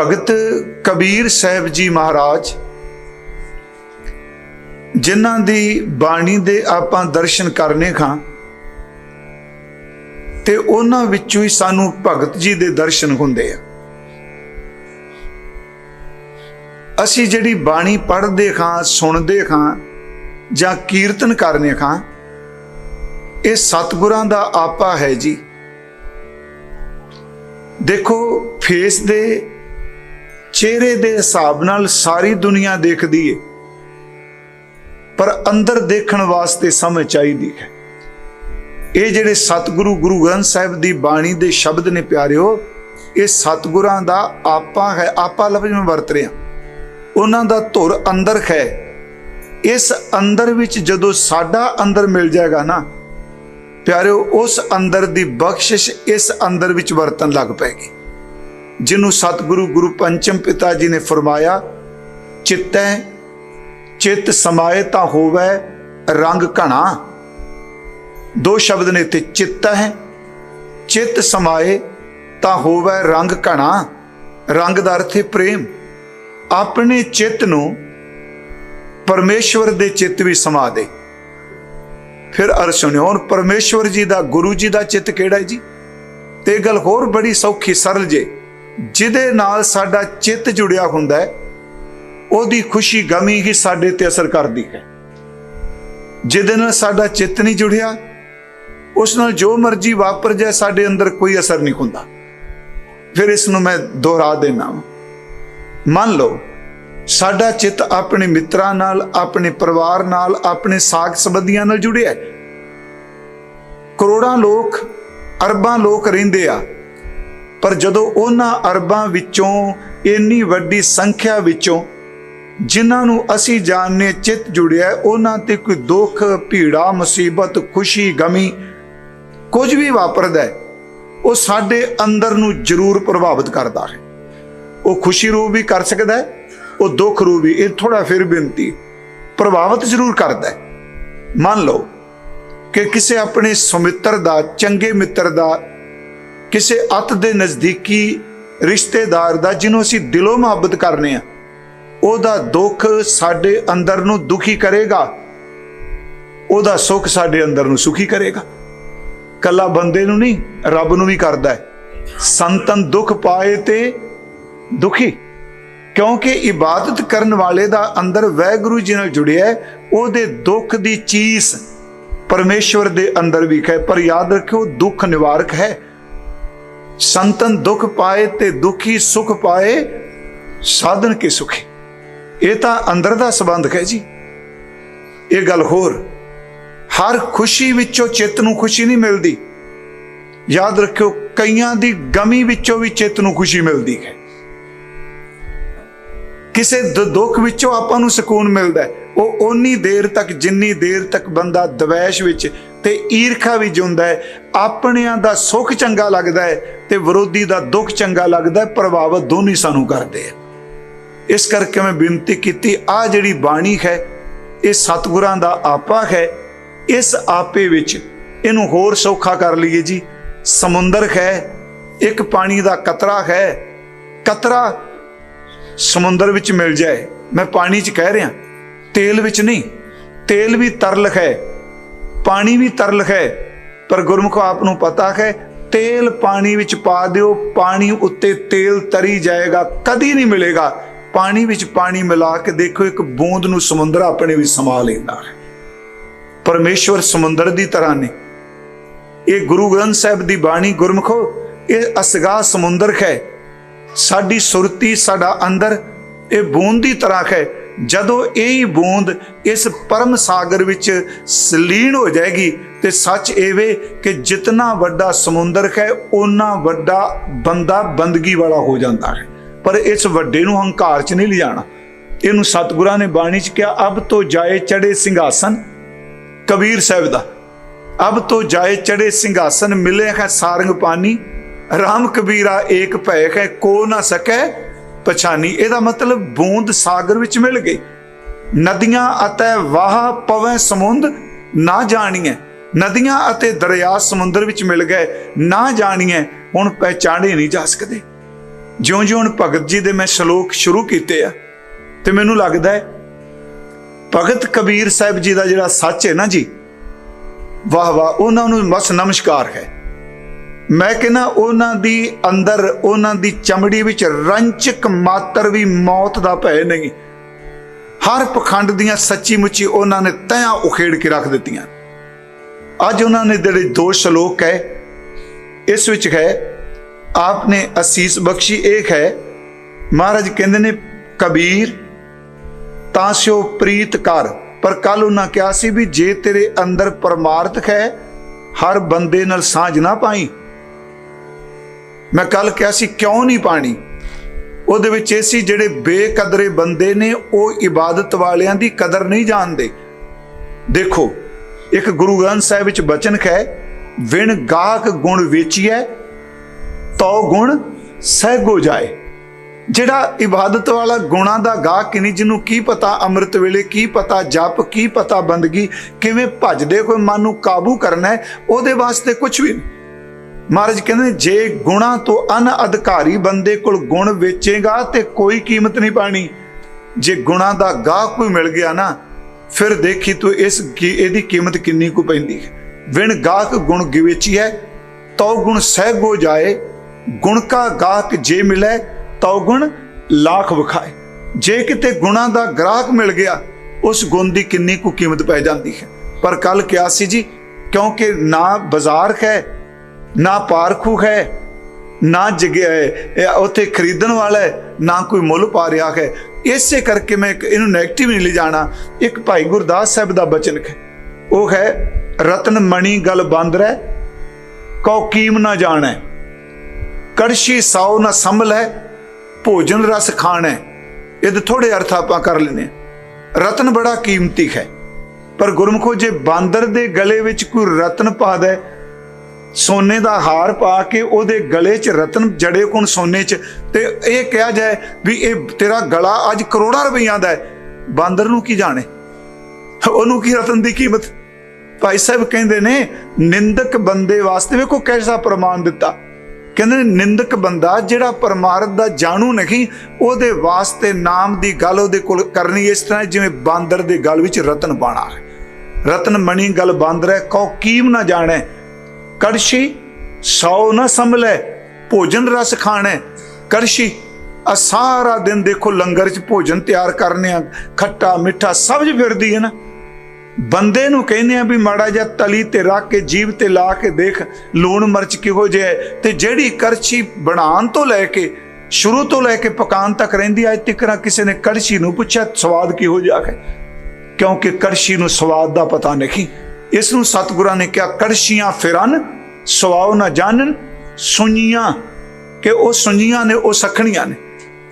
ਭਗਤ ਕਬੀਰ ਸਾਹਿਬ ਜੀ ਮਹਾਰਾਜ, ਜਿਨ੍ਹਾਂ ਦੀ ਬਾਣੀ ਦੇ ਆਪਾਂ ਦਰਸ਼ਨ ਕਰਨੇ ਖਾਂ, ਤੇ ਉਹਨਾਂ ਵਿੱਚੋਂ ਹੀ ਸਾਨੂੰ ਭਗਤ ਜੀ ਦੇ ਦਰਸ਼ਨ ਹੁੰਦੇ ਆ। ਅਸੀਂ ਜਿਹੜੀ ਬਾਣੀ ਪੜ੍ਹਦੇ ਖਾਂ, ਸੁਣਦੇ ਖਾਂ, ਜਾਂ ਕੀਰਤਨ ਕਰਨੇ ਖਾਂ, ਇਹ ਸਤਿਗੁਰਾਂ ਦਾ ਆਪਾ ਹੈ ਜੀ। ਦੇਖੋ, ਫੇਸ ਦੇ ਚਿਹਰੇ ਦੇ ਹਿਸਾਬ ਨਾਲ ਸਾਰੀ ਦੁਨੀਆ ਦੇਖਦੀ ਏ। ਪਰ ਅੰਦਰ ਦੇਖਣ ਵਾਸਤੇ ਸਮਝ ਚਾਹੀਦੀ ਹੈ। ਇਹ ਜਿਹੜੇ ਸਤਿਗੁਰੂ ਗੁਰੂ ਗ੍ਰੰਥ ਸਾਹਿਬ ਦੀ ਬਾਣੀ ਦੇ ਸ਼ਬਦ ਨੇ ਪਿਆਰਿਓ, ਇਹ ਸਤਿਗੁਰਾਂ ਦਾ ਆਪਾ ਹੈ, ਆਪਾ ਲਫ਼ਜ਼ ਮੈਂ ਵਰਤ ਰਿਹਾ। ਉਹਨਾਂ ਦਾ ਧੁਰ ਅੰਦਰ ਹੈ। ਇਸ ਅੰਦਰ ਵਿੱਚ ਜਦੋਂ ਸਾਡਾ ਅੰਦਰ ਮਿਲ ਜਾਏਗਾ ਨਾ, ਪਿਆਰਿਓ, ਉਸ ਅੰਦਰ ਦੀ ਬਖਸ਼ਿਸ਼ ਇਸ ਅੰਦਰ ਵਿੱਚ ਵਰਤਨ ਲੱਗ ਪੈਗੀ ਜਿਹਨੂੰ ਸਤਿਗੁਰੂ ਗੁਰੂ ਪੰਚਮ ਪਿਤਾ ਜੀ ਨੇ ਫਰਮਾਇਆ ਚਿੱਤੈ ਚਿੱਤ ਸਮਾਏ ਤਾਂ ਹੋਵੇ ਰੰਗ ਘਣਾ ਦੋ ਸ਼ਬਦ ਨੇ ਇੱਥੇ ਚਿੱਤ ਹੈ ਚਿੱਤ ਸਮਾਏ ਤਾਂ ਹੋਵੇ ਰੰਗ ਘਣਾ ਰੰਗ ਦਾ ਅਰਥ ਹੈ ਪ੍ਰੇਮ ਆਪਣੇ ਚਿੱਤ ਨੂੰ ਪਰਮੇਸ਼ਵਰ ਦੇ ਚਿੱਤ ਵਿੱਚ ਸਮਾ ਦੇ ਫਿਰ ਅਰ ਸੁਣਿਓ ਹੁਣ ਪਰਮੇਸ਼ਵਰ ਜੀ ਦਾ ਗੁਰੂ ਜੀ ਦਾ ਚਿੱਤ ਕਿਹੜਾ ਹੈ ਜੀ ਤੇ ਇਹ ਗੱਲ ਹੋਰ ਬੜੀ ਸੌਖੀ ਸਰਲ ਜੇ ਜਿਹਦੇ ਨਾਲ ਸਾਡਾ ਚਿੱਤ ਜੁੜਿਆ ਹੁੰਦਾ ਹੈ, ਉਹਦੀ ਖੁਸ਼ੀ ਗਮੀ ਹੀ ਸਾਡੇ ਤੇ ਅਸਰ ਕਰਦੀ ਹੈ। ਜਿਹਦੇ ਨਾਲ ਸਾਡਾ ਚਿੱਤ ਨਹੀਂ ਜੁੜਿਆ, ਉਸ ਨਾਲ ਜੋ ਮਰਜ਼ੀ ਵਾਪਰ ਜਾਏ, ਸਾਡੇ ਅੰਦਰ ਕੋਈ ਅਸਰ ਨਹੀਂ ਹੁੰਦਾ। ਫਿਰ ਇਸ ਨੂੰ ਮੈਂ ਦੁਹਰਾ ਦੇਣਾ ਮੰਨ ਲਓ, ਸਾਡਾ ਚਿੱਤ ਆਪਣੇ ਮਿੱਤਰਾਂ ਨਾਲ, ਆਪਣੇ ਪਰਿਵਾਰ ਨਾਲ, ਆਪਣੇ ਸਾਖ ਸੰਬੰਧੀਆਂ ਨਾਲ ਜੁੜਿਆ ਹੈ। ਕਰੋੜਾਂ ਲੋਕ, ਅਰਬਾਂ ਲੋਕ ਰਹਿੰਦੇ ਆ। ਪਰ ਜਦੋਂ ਉਹਨਾਂ ਅਰਬਾਂ ਵਿੱਚੋਂ ਇੰਨੀ ਵੱਡੀ ਸੰਖਿਆ ਵਿੱਚੋਂ ਜਿਨ੍ਹਾਂ ਨੂੰ ਅਸੀਂ ਜਾਣਨੇ ਚਿੱਤ ਜੁੜਿਆ, ਉਹਨਾਂ ਤੇ ਕੋਈ ਦੁੱਖ, ਭੀੜਾ, ਮੁਸੀਬਤ, ਖੁਸ਼ੀ, ਗਮੀ ਕੁਝ ਵੀ ਵਾਪਰਦਾ ਹੈ, ਉਹ ਸਾਡੇ ਅੰਦਰ ਨੂੰ ਜ਼ਰੂਰ ਪ੍ਰਭਾਵਿਤ ਕਰਦਾ ਹੈ। ਉਹ ਖੁਸ਼ੀ ਰੂਪ ਵੀ ਕਰ ਸਕਦਾ ਹੈ, ਉਹ ਦੁੱਖ ਰੂਪ ਵੀ, ਇਹ ਥੋੜਾ ਫਿਰ ਬੇਨਤੀ ਪ੍ਰਭਾਵਿਤ ਜ਼ਰੂਰ ਕਰਦਾ ਹੈ। ਮੰਨ ਲਓ ਕਿ ਕਿਸੇ ਆਪਣੇ ਸੁਮਿੱਤਰ ਦਾ, ਚੰਗੇ ਮਿੱਤਰ ਦਾ ਕਿਸੇ ਅਤ ਦੇ ਨਜ਼ਦੀਕੀ ਰਿਸ਼ਤੇਦਾਰ ਦਾ ਜਿਹਨੂੰ ਅਸੀਂ ਦਿਲੋਂ ਮੁਹੱਬਤ ਕਰਨੇ ਆ, ਉਹਦਾ ਦੁੱਖ ਸਾਡੇ ਅੰਦਰ ਨੂੰ ਦੁਖੀ ਕਰੇਗਾ। ਉਹਦਾ ਸੁੱਖ ਸਾਡੇ ਅੰਦਰ ਨੂੰ ਸੁਖੀ ਕਰੇਗਾ। ਕੱਲਾ ਬੰਦੇ ਨੂੰ ਨਹੀਂ, ਰੱਬ ਨੂੰ ਵੀ ਕਰਦਾ ਹੈ। ਸੰਤਨ ਦੁੱਖ ਪਾਏ ਤੇ ਦੁਖੀ। ਕਿਉਂਕਿ ਇਬਾਦਤ ਕਰਨ ਵਾਲੇ ਦਾ ਅੰਦਰ ਵੈਗੁਰੂ ਜੀ ਨਾਲ ਜੁੜਿਆ ਹੈ, ਉਹਦੇ ਦੁੱਖ ਦੀ ਚੀਜ਼ ਪਰਮੇਸ਼ਵਰ ਦੇ ਅੰਦਰ ਵੀ ਹੈ, ਪਰ ਯਾਦ ਰੱਖਿਓ ਦੁੱਖ ਨਿਵਾਰਕ ਹੈ। ਸੰਤਨ ਦੁੱਖ ਪਾਏ ਤੇ ਦੁਖੀ ਸੁਖ ਪਾਏ, ਸਾਧਨ ਕੇ ਸੁਖੀ? ਇਹ ਤਾਂ ਅੰਦਰ ਦਾ ਸੰਬੰਧ ਹੈ ਜੀ। ਇਹ ਗੱਲ ਹੋਰ, ਹਰ ਖੁਸ਼ੀ ਵਿੱਚੋਂ ਚਿੱਤ ਨੂੰ ਖੁਸ਼ੀ ਨਹੀਂ ਮਿਲਦੀ। ਯਾਦ ਰੱਖਿਓ, ਕਈਆਂ ਦੀ ਗਮੀ ਵਿੱਚੋਂ ਵੀ ਚਿੱਤ ਨੂੰ ਖੁਸ਼ੀ ਮਿਲਦੀ ਹੈ। ਕਿਸੇ ਦੁੱਖ ਵਿੱਚੋਂ ਆਪਾਂ ਨੂੰ ਸਕੂਨ ਮਿਲਦਾ ਹੈ। ਉਹ ਓਨੀ ਦੇਰ ਤੱਕ, ਜਿੰਨੀ ਦੇਰ ਤੱਕ ਬੰਦਾ ਦਵੈਸ਼ ਵਿੱਚ ਤੇ ਈਰਖਾ ਵਿੱਚ ਹੁੰਦਾ ਹੈ, ਆਪਣਿਆਂ ਦਾ ਸੁੱਖ ਚੰਗਾ ਲੱਗਦਾ ਹੈ ਤੇ ਵਿਰੋਧੀ ਦਾ ਦੁੱਖ ਚੰਗਾ ਲੱਗਦਾ ਹੈ ਪ੍ਰਭਾਵਿਤ ਦੋਨੀ ਸਾਨੂੰ ਕਰਦੇ ਆ ਇਸ ਕਰਕੇ ਮੈਂ ਬੇਨਤੀ ਕੀਤੀ ਆ ਜਿਹੜੀ ਬਾਣੀ ਹੈ, ਇਹ ਸਤਿਗੁਰਾਂ ਦਾ ਆਪਾ ਹੈ, ਇਸ ਆਪੇ ਵਿੱਚ ਇਹਨੂੰ ਹੋਰ ਸੌਖਾ ਕਰ ਲਈਏ ਜੀ। ਸਮੁੰਦਰ ਹੈ, ਇੱਕ ਪਾਣੀ ਦਾ ਕਤਰਾ ਹੈ, ਕਤਰਾ ਸਮੁੰਦਰ ਵਿੱਚ ਮਿਲ ਜਾਏ। ਮੈਂ ਪਾਣੀ 'ਚ ਕਹਿ ਰਿਹਾ। ਤੇਲ ਵਿੱਚ ਨਹੀਂ। ਤੇਲ ਵੀ ਤਰਲ ਹੈ, ਪਾਣੀ ਵੀ ਤਰਲ ਹੈ, ਪਰ ਗੁਰਮੁਖ ਆਪ ਨੂੰ ਪਤਾ ਹੈ, ਤੇਲ ਪਾਣੀ ਵਿੱਚ ਪਾ ਦਿਓ, ਪਾਣੀ ਉੱਤੇ ਤੇਲ ਤਰੀ ਜਾਏਗਾ, ਕਦੀ ਨਹੀਂ ਮਿਲੇਗਾ। ਪਾਣੀ ਵਿੱਚ ਪਾਣੀ ਮਿਲਾ ਕੇ ਦੇਖੋ, ਇੱਕ ਬੂੰਦ ਨੂੰ ਸਮੁੰਦਰ ਆਪਣੇ ਵਿੱਚ ਸਮਾ ਲੈਂਦਾ ਹੈ। ਪਰਮੇਸ਼ਵਰ ਸਮੁੰਦਰ ਦੀ ਤਰ੍ਹਾਂ ਨੇ। ਇਹ ਗੁਰੂ ਗ੍ਰੰਥ ਸਾਹਿਬ ਦੀ ਬਾਣੀ, ਗੁਰਮੁਖੋ, ਇਹ ਅਸਗਾ ਸਮੁੰਦਰ ਹੈ। ਸਾਡੀ ਸੁਰਤੀ ਸਾਡਾ ਅੰਦਰ, ਇਹ ਬੂੰਦ ਦੀ ਤਰ੍ਹਾਂ ਹੈ। ਜਦੋਂ ਇਹ ਬੂੰਦ ਇਸ ਪਰਮ ਸਾਗਰ ਵਿੱਚ ਸਲੀਨ ਹੋ ਜਾਏਗੀ ਤੇ ਸੱਚ ਇਹਵੇ ਕਿ ਜਿਤਨਾ ਵੱਡਾ ਸਮੁੰਦਰ ਹੈ ਉਨਾ ਵੱਡਾ ਬੰਦਾ ਬੰਦਗੀ ਵਾਲਾ ਹੋ ਜਾਂਦਾ ਹੈ। ਪਰ ਇਸ ਵੱਡੇ ਨੂੰ ਹੰਕਾਰ 'ਚ ਨਹੀਂ ਲਿਜਾਣਾ। ਇਹਨੂੰ ਸਤਿਗੁਰਾਂ ਨੇ ਬਾਣੀ 'ਚ ਕਿਹਾ, ਅਬ ਤੋਂ ਜਾਏ ਚੜੇ ਸਿੰਘਾਸਨ। ਕਬੀਰ ਸਾਹਿਬ ਦਾ, ਅਬ ਤੋਂ ਜਾਏ ਚੜੇ ਸਿੰਘਾਸਨ, ਮਿਲੇ ਹੈ ਸਾਰੰਗ ਪਾਣੀ। ਰਾਮ ਕਬੀਰਾ, ਏਕ ਭੈ ਹੈ, ਕੋ ਨਾ ਸਕੈ ਪਛਾਨੀ ਇਹਦਾ ਮਤਲਬ ਬੂੰਦ ਸਾਗਰ ਵਿੱਚ ਮਿਲ ਗਈ। ਨਦੀਆਂ ਅਤੇ ਵਾਹ ਪਵੈ ਸਮੁੰਦ ਨਾ ਜਾਣੀਐ। ਨਦੀਆਂ ਅਤੇ ਦਰਿਆ ਸਮੁੰਦਰ ਵਿੱਚ ਮਿਲ ਗਏ, ਨਾ ਜਾਣੀਐ। ਹੁਣ ਪਹਿਚਾਣੇ ਨਹੀਂ ਜਾ ਸਕਦੇ। ਜਿਉਂ-ਜਿਉਂ ਹੁਣ ਭਗਤ ਜੀ ਦੇ ਮੈਂ ਸ਼ਲੋਕ ਸ਼ੁਰੂ ਕੀਤੇ ਆ, ਤੇ ਮੈਨੂੰ ਲੱਗਦਾ ਹੈ, ਭਗਤ ਕਬੀਰ ਸਾਹਿਬ ਜੀ ਦਾ ਜਿਹੜਾ ਸੱਚ ਹੈ ਨਾ ਜੀ ਵਾਹ ਵਾਹ ਉਹਨਾਂ ਨੂੰ ਬਸ ਨਮਸਕਾਰ ਹੈ। ਮੈਂ ਕਹਿੰਦਾ ਉਹਨਾਂ ਦੀ ਅੰਦਰ, ਉਹਨਾਂ ਦੀ ਚਮੜੀ ਵਿੱਚ ਰੰਚਕ ਮਾਤਰ ਵੀ ਮੌਤ ਦਾ ਭੈ ਨਹੀਂ। ਹਰ ਪਖੰਡ ਦੀਆਂ ਸੱਚੀ ਮੁੱਚੀ ਉਹਨਾਂ ਨੇ ਤੈਆਂ ਉਖੇੜ ਕੇ ਰੱਖ ਦਿੱਤੀਆਂ। ਅੱਜ ਉਹਨਾਂ ਨੇ ਜਿਹੜੇ ਦੋ ਸ਼ਲੋਕ ਹੈ, ਇਸ ਵਿੱਚ ਹੈ, ਆਪਨੇ ਅਸੀਸ ਬਖਸ਼ੀ ਇੱਕ ਹੈ, ਮਹਾਰਾਜ ਕਹਿੰਦੇ ਨੇ, ਕਬੀਰ, ਤਾਂ ਸਿਓ ਪ੍ਰੀਤ ਕਰ। ਪਰ ਕੱਲ ਉਹਨਾਂ ਕਿਹਾ ਸੀ ਵੀ ਜੇ ਤੇਰੇ ਅੰਦਰ ਪਰਮਾਰਥ ਹੈ, ਹਰ ਬੰਦੇ ਨਾਲ ਸਾਂਝ ਨਾ ਪਾਈ ਮੈਂ ਕੱਲ ਕਿਹਾ ਸੀ, ਕਿਉਂ ਨਹੀਂ ਪਾਣੀ? ਉਹਦੇ ਵਿੱਚ ਇਹ ਸੀ, ਜਿਹੜੇ ਬੇਕਦਰੇ ਬੰਦੇ ਨੇ, ਉਹ ਇਬਾਦਤ ਵਾਲਿਆਂ ਦੀ ਕਦਰ ਨਹੀਂ ਜਾਣਦੇ। ਦੇਖੋ, ਇੱਕ ਗੁਰੂ ਗ੍ਰੰਥ ਸਾਹਿਬ ਵਿੱਚ ਬਚਨ ਹੈ ਵਿਣ ਗਾਹਕ ਗੁਣ ਵੇਚੀਐ ਤੋ ਗੁਣ ਸਹਿਗੋ ਜਾਏ। ਜਿਹੜਾ ਇਬਾਦਤ ਵਾਲਾ ਗੁਣਾ ਦਾ ਗਾਹਕ ਨਹੀਂ, ਜਿਹਨੂੰ ਕੀ ਪਤਾ ਅੰਮ੍ਰਿਤ ਵੇਲੇ ਕੀ ਪਤਾ ਜਪ, ਕੀ ਪਤਾ ਬੰਦਗੀ, ਕਿਵੇਂ ਭਜਦੇ, ਕੋਈ ਮਨ ਨੂੰ ਕਾਬੂ ਕਰਨਾ ਉਹਦੇ ਵਾਸਤੇ ਕੁਝ ਵੀ ਨਹੀਂ। ਮਹਾਰਾਜ ਕਹਿੰਦੇ ਜੇ ਗੁਣਾ ਤੋਂ ਅਨ ਅਧਿਕਾਰੀ ਬੰਦੇ ਕੋਲ ਗੁਣ ਵੇਚੇਗਾ ਤੇ ਕੋਈ ਕੀਮਤ ਨਹੀਂ ਪਾਣੀ। ਜੇ ਗੁਣਾ ਦਾ ਗਾਹਕ ਕੋਈ ਮਿਲ ਗਿਆ ਨਾ, ਫਿਰ ਦੇਖੀ ਤੂੰ ਇਸ ਇਹਦੀ ਕੀਮਤ ਕਿੰਨੀ ਕੁ ਪੈਂਦੀ ਹੈ। ਵਿਣ ਗਾਹਕ ਗੁਣ ਗਿਵੇਚੀ ਹੈ? ਤਉ ਗੁਣ ਸਹਿਗੋ ਜਾਏ, ਗੁਣ ਕਾ ਗਾਹਕ ਜੇ ਮਿਲੇ, ਤਉ ਗੁਣ ਲੱਖ ਵਿਖਾਏ। ਜੇ ਕਿਤੇ ਗੁਣਾ ਦਾ ਗ੍ਰਾਹਕ ਮਿਲ ਗਿਆ, ਉਸ ਗੁਣ ਦੀ ਕਿੰਨੀ ਕੁ ਕੀਮਤ ਪੈ ਜਾਂਦੀ ਹੈ। ਪਰ ਕੱਲ ਕਿਹਾ ਸੀ ਜੀ, ਕਿਉਂਕਿ ਨਾ ਬਾਜ਼ਾਰ ਹੈ ਨਾ ਪਾਰਖੂ ਹੈ, ਨਾ ਜਗਿਆ ਹੈ ਉੱਥੇ ਖਰੀਦਣ ਵਾਲਾ ਹੈ, ਨਾ ਕੋਈ ਮੁੱਲ ਪਾ ਰਿਹਾ ਹੈ। ਇਸੇ ਕਰਕੇ ਮੈਂ ਇਹਨੂੰ 네ਗੇਟਿਵ ਨਹੀਂ ਲਿਜਾਣਾ ਇੱਕ ਭਾਈ ਗੁਰਦਾਸ ਸਾਹਿਬ ਦਾ ਬਚਨ ਹੈ। ਉਹ ਹੈ, ਰਤਨ ਮਣੀ ਗਲ ਬੰਦ ਰਹਿ, ਕਉ ਕੀਮ ਨਾ ਜਾਣੈ। ਕੜਸ਼ੀ ਸਾਉ ਨਾ ਸੰਭਲ ਹੈ ਭੋਜਨ ਰਸ ਖਾਣੈ। ਇਹਦੇ ਥੋੜੇ ਅਰਥ ਆਪਾਂ ਕਰ ਲੈਨੇ ਰਤਨ ਬੜਾ ਕੀਮਤੀ ਹੈ। ਪਰ ਗੁਰਮਖੋ ਜੇ ਬਾਂਦਰ ਦੇ ਗਲੇ ਵਿੱਚ ਕੋਈ ਰਤਨ ਪਾ ਦੇ ਸੋਨੇ ਦਾ ਹਾਰ ਪਾ ਕੇ ਉਹਦੇ ਗਲੇ 'ਚ ਰਤਨ ਜੜੇ ਕੋਣ ਸੋਨੇ 'ਚ ਤੇ ਇਹ ਕਿਹਾ ਜਾਏ ਵੀ ਇਹ ਤੇਰਾ ਗਲਾ ਅੱਜ ਕਰੋੜਾਂ ਰੁਪਈਆਂ ਦਾ ਹੈ। ਬਾਂਦਰ ਨੂੰ ਕੀ ਜਾਣੇ? ਉਹਨੂੰ ਕੀ ਰਤਨ ਦੀ ਕੀਮਤ? ਭਾਈ ਸਾਹਿਬ ਕਹਿੰਦੇ ਨੇ, ਨਿੰਦਕ ਬੰਦੇ ਵਾਸਤੇ ਵੇਖੋ ਕਿਹੜਾ ਪ੍ਰਮਾਣ ਦਿੱਤਾ। ਕਹਿੰਦੇ ਨੇ, ਨਿੰਦਕ ਬੰਦਾ ਜਿਹੜਾ ਪਰਮਾਰਥ ਦਾ ਜਾਣੂ ਨਹੀਂ, ਉਹਦੇ ਵਾਸਤੇ ਨਾਮ ਦੀ ਗੱਲ ਉਹਦੇ ਕੋਲ ਕਰਨੀ ਇਸ ਤਰ੍ਹਾਂ ਜਿਵੇਂ ਬਾਂਦਰ ਦੇ ਗਲ ਵਿੱਚ ਰਤਨ ਪਾਣਾ ਰਤਨ ਮਣੀ ਗਲ ਬਾਂਦਰ ਹੈ, ਕਉ ਕੀਮ ਨਾ ਜਾਣੈ। ਕੜਸ਼ੀ ਸੌ ਨਾ ਸੰਭਲੇ, ਭੋਜਨ ਰਸ ਖਾਣਾ। ਕੜਸ਼ੀ ਆ ਸਾਰਾ ਦਿਨ ਦੇਖੋ ਲੰਗਰ 'ਚ ਭੋਜਨ ਤਿਆਰ ਕਰਨੇ ਆ, ਖੱਟਾ ਮਿੱਠਾ ਸਬਜ਼ ਫਿਰਦੀ ਹੈ ਨਾ। ਬੰਦੇ ਨੂੰ ਕਹਿੰਦੇ ਆ ਵੀ ਮਾੜਾ ਜਿਹਾ ਤਲੀ ਤੇ ਰੱਖ ਕੇ, ਜੀਭ ਤੇ ਲਾ ਕੇ ਦੇਖ, ਲੂਣ ਮਿਰਚ ਕਿਹੋ ਜਿਹਾ ਹੈ। ਤੇ ਜਿਹੜੀ ਕਰਛੀ ਬਣਾਉਣ ਤੋਂ ਲੈ ਕੇ, ਸ਼ੁਰੂ ਤੋਂ ਲੈ ਕੇ ਪਕਾਨ ਤੱਕ ਰਹਿੰਦੀ ਅੱਜ ਤੱਕ ਕਿਸੇ ਨੇ ਕੜਛੀ ਨੂੰ ਪੁੱਛਿਆ, ਸਵਾਦ ਕਿਹੋ ਜਿਹਾ ਹੈ? ਕਿਉਂਕਿ ਕੜਛੀ ਨੂੰ ਸਵਾਦ ਦਾ ਪਤਾ ਨਹੀਂ। ਇਸ ਨੂੰ ਸਤਿਗੁਰਾਂ ਨੇ ਕਿਹਾ ਕੜਸ਼ੀਆਂ ਫਿਰਨ ਸਵਾਉ ਨਾ ਜਾਣਨ ਸੁਣੀਆਂ ਕਿ ਉਹ ਸੁਣੀਆਂ ਨੇ, ਉਹ ਸਖਣੀਆਂ ਨੇ।